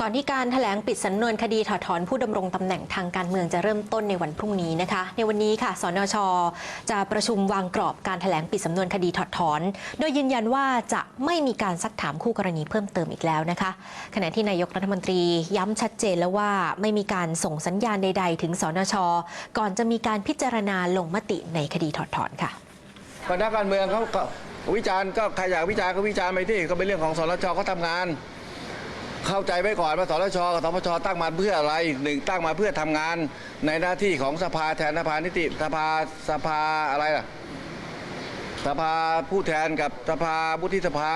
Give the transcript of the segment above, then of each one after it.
ก่อนที่การแถลงปิดสำนวนคดีถอดถอนผู้ดำรงตำแหน่งทางการเมืองจะเริ่มต้นในวันพรุ่งนี้นะคะ ในวันนี้ค่ะ สนช จะประชุมวางกรอบการแถลงปิดสำนวนคดีถอดถอน โดยยืนยันว่าจะไม่มีการซักถามคู่กรณีเพิ่มเติมอีกแล้วนะคะ ขณะที่นายกรัฐมนตรีย้ำชัดเจนแล้วว่าไม่มีการส่งสัญญาณใด ๆ ถึงสนช ก่อนจะมีการพิจารณาลงมติในคดีถอดถอนค่ะก็นักการเมืองเขาวิจารณ์ก็ใครอยากวิจารณ์ก็วิจารณ์ไปที่ก็เป็นเรื่องของสนชเขาทำงาน เข้าใจไว้ก่อนว่าสนชกับสปชตั้งมาเพื่ออะไรหนึ่งตั้งมาเพื่อทำงานในหน้าที่ของสภาแทนสภานิติสภาสภาอะไรล่ะสภาผู้แทนกับสภาวุฒิสภา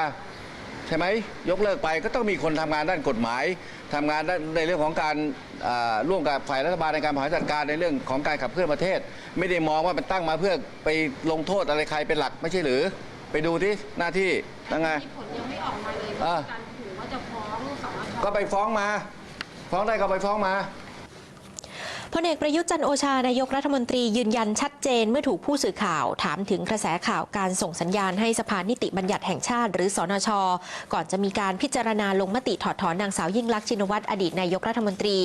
ใช่ไหมยกเลิกไปก็ต้องมีคนทำงานด้านกฎหมายทำงานด้านในเรื่องของการอ่าร่วมกับฝ่ายรัฐบาลในการบริหารจัดการในเรื่องของการขับเคลื่อนประเทศ ไม่ได้มองว่ามันตั้งมาเพื่อไปลงโทษอะไรใครเป็นหลักไม่ใช่หรือ ไปดูที่หน้าที่ยังไงผลยังไม่ออกมาเลย ก็ไปฟ้องมา ฟ้องได้ก็ไปฟ้องมาพลเอกประยุทธ์จันโอชานายกรัฐมนตรียืนยันชัดเจนเมื่อถูกผู้สื่อข่าว ถามถึงกระแสข่าวการส่งสัญญาณให้สภานิติบัญญัติแห่งชาติ หรือสอนช ก่อนจะมีการพิจารณาลงมติถอดถอนนางสาวยิ่งลักษณ์ชินวัตรอดีตนายกรัฐมนตรี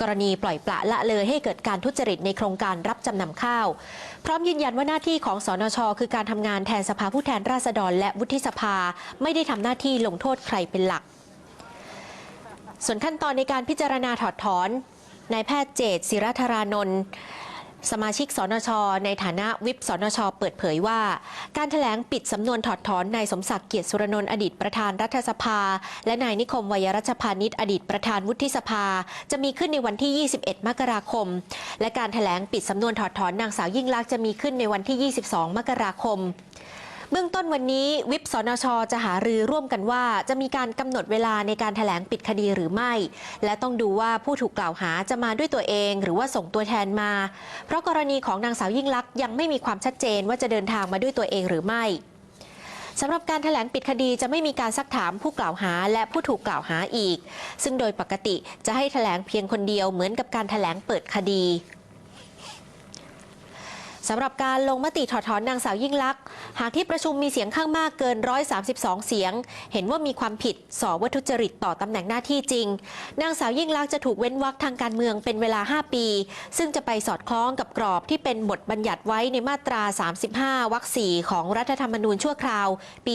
กรณีปล่อยปละละเลยให้เกิดการทุจริตในโครงการรับจำนำข้าว พร้อมยืนยันว่าหน้าที่ของสอนช คือการทำงานแทนสภาผู้แทนราษฎร และวุฒิสภา ไม่ได้ทำหน้าที่ลงโทษใครเป็นหลัก ส่วนขั้นตอนในการพิจารณาถอดถอนนายแพทย์เจตศิรธารานนท์สมาชิกสนช ในฐานะวิปสนช เปิดเผยว่า การถแถลงปิดสำนวนถอดถอนนายสมศักดิ์เกียรติสุรนนท์อดีตประธานรัฐสภา และนายนิคมวยรัชพานิชอดีตประธานวุฒิสภา จะมีขึ้นในวันที่ 21 มกราคม และการถแถลงปิดสำนวนถอดถอนนางสาวยิ่งลักษณ์จะมีขึ้นในวันที่ 22 มกราคม เบื้องต้นวันนี้วิปสนช จะหารือร่วมกันว่า จะมีการกำหนดเวลาในการถแถลงปิดคดีหรือไม่ และต้องดูว่าผู้ถูกกล่าวหาจะมาด้วยตัวเอง หรือว่าส่งตัวแทนมา เพราะกรณีของนางสาวยิ่งลักษณ์ยังไม่มีความชัดเจนว่าจะเดินทางมาด้วยตัวเองหรือไม่สำหรับการถแถลงปิดคดีจะไม่มีการซักถามผู้กล่าวหาและผู้ถูกกล่าวหาอีก ซึ่งโดยปกติจะให้ถแถลงเพียงคนเดียวเหมือนกับการถแถลงเปิดคดี สำหรับการลงมติถอดถอนนางสาวยิ่งลักษณ์หากที่ประชุมมีเสียงข้างมากเกิน 132 เสียง เห็นว่ามีความผิดสอวัตถุจริตต่อตำแหน่งหน้าที่จริง นางสาวยิ่งลักษณ์จะถูกเว้นวรรคทางการเมืองเป็นเวลา 5 ปี ซึ่งจะไปสอดคล้องกับกรอบที่เป็นบทบัญญัติไว้ในมาตรา 35 วรรค 4 ของรัฐธรรมนูญชั่วคราว ปี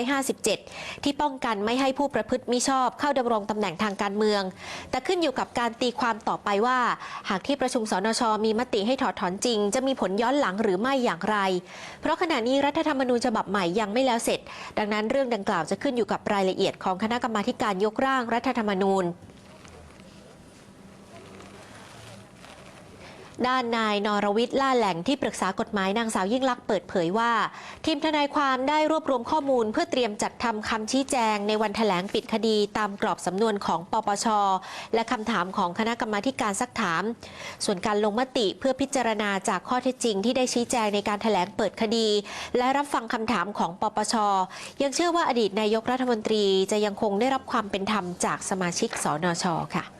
2557 ที่ป้องกันไม่ให้ผู้ประพฤติมิชอบเข้าดำรงตำแหน่งทางการเมือง แต่ขึ้นอยู่กับการตีความต่อไปว่า หากที่ประชุมสนชมีมติให้ถอดถอนจริง จะมีผลย้อนหลังหรือไม่อย่างไร เพราะขณะนี้รัฐธรรมนูญฉบับใหม่ยังไม่แล้วเสร็จ ดังนั้นเรื่องดังกล่าวจะขึ้นอยู่กับรายละเอียดของคณะกรรมาการยกร่างรัฐธรรมนูญ ด้านนายนรวิทย์ล่าแหล่งที่ปรึกษากฎหมายนางสาวยิ่งลักษณ์เปิดเผยว่า ทีมทนายความได้รวบรวมข้อมูล เพื่อเตรียมจัดทำคำชี้แจง ในวันแถลงปิดคดีตามกรอบสำนวนของปปช และคำถามของคณะกรรมาการซักถาม ส่วนการลงมติเพื่อพิจารณาจากข้อเท็จจริง ที่ได้ชี้แจงในการแถลงเปิดคดี และรับฟังคำถามของปปช ยังเชื่อว่าอดีตนายกรัฐมนตรีจะยังคงได้รับความเป็นธรรมจากสมาชิกสนชค่ะ